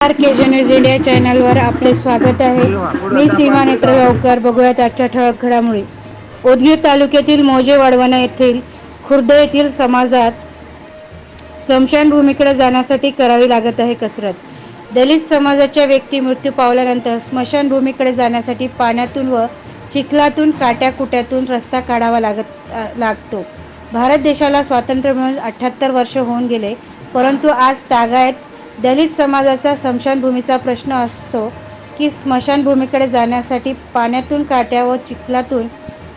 R के जे news India चॅनलवर आपले स्वागत आहे. मी सीमा नेत्रगावकर. बघूयात आजच्या ठळक घडामोडी. उदगीर तालुक्यातील मोजे वाढवणा येथील खुर्द येथील समाजात स्मशानभूमीकडे जाण्यासाठी करावी लागत आहे कसरत. दलित समाजाच्या व्यक्ती मृत्यू पावल्यानंतर स्मशानभूमीकडे जाण्यासाठी पाण्यातून व चिखलातून काट्याकुट्यातून रस्ता काढावा लागत लागतो. भारत देशाला स्वातंत्र्य मिळून अठ्ठ्याहत्तर वर्ष होऊन गेले परंतु आज तागायत दलित समाजाचा स्मशानभूमीचा प्रश्न असतो की स्मशानभूमीकडे जाण्यासाठी पाण्यातून काट्या व चिखलातून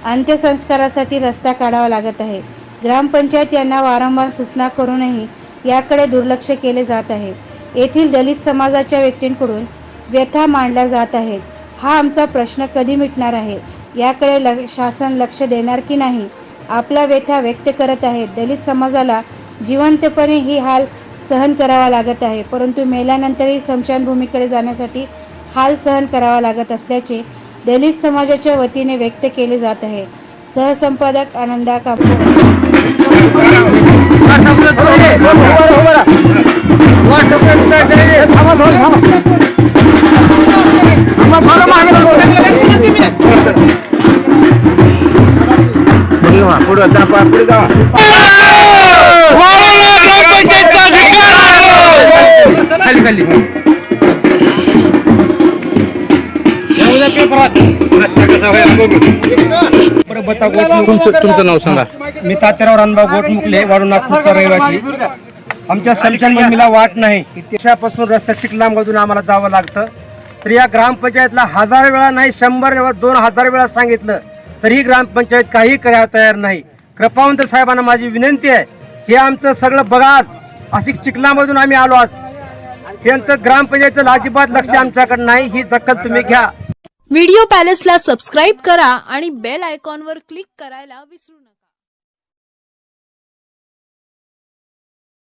अंत्यसंस्कारासाठी रस्ता काढावा लागत आहे. ग्रामपंचायत यांना वारंवार सूचना करूनही याकडे दुर्लक्ष केले जात आहे. येथील दलित समाजाच्या व्यक्तींकडून व्यथा मांडल्या जात आहेत. हा आमचा प्रश्न कधी मिटणार आहे? याकडे ल शासन लक्ष देणार की नाही? आपला व्यथा व्यक्त करत आहेत. दलित समाजाला जिवंतपणे ही हाल सहन करावा लागत आहे. परंतु मेल्यानंतरही स्मशानभूमीकडे जाण्यासाठी हाल सहन करावा लागत असल्याचे दलित समाजाच्या वतीने व्यक्त केले जात आहे. सहसंपादक आनंदा कांबळे. पुढं दापा पुढे खाली तुमचं तुमचं नाव सांगा. मी तात्याराव रानभाऊ गोटमुकले वाढून नागपूरचा रहिवासी. आमच्या समशानभूमीला वाट नाही. देशापासून रस्त्या चिखलामधून आम्हाला जावं लागतं. तर या ग्रामपंचायतला हजार वेळा नाही शंभर वेळा दोन हजार वेळा सांगितलं. तरी ग्रामपंचायत काही करायला तयार नाही. कृपावंत साहेबांना माझी विनंती आहे हे आमचं सगळं बघा आज. अशी चिखलामधून आम्ही आलो आज. यांचं ग्रामपंचायतचं अजिबात लक्ष आमच्याकडे नाही ही दखल तुम्ही घ्या. व्हिडिओ पॅलेसला सबस्क्राईब करा आणि बेल आयकॉनवर क्लिक करायला विसरू नका.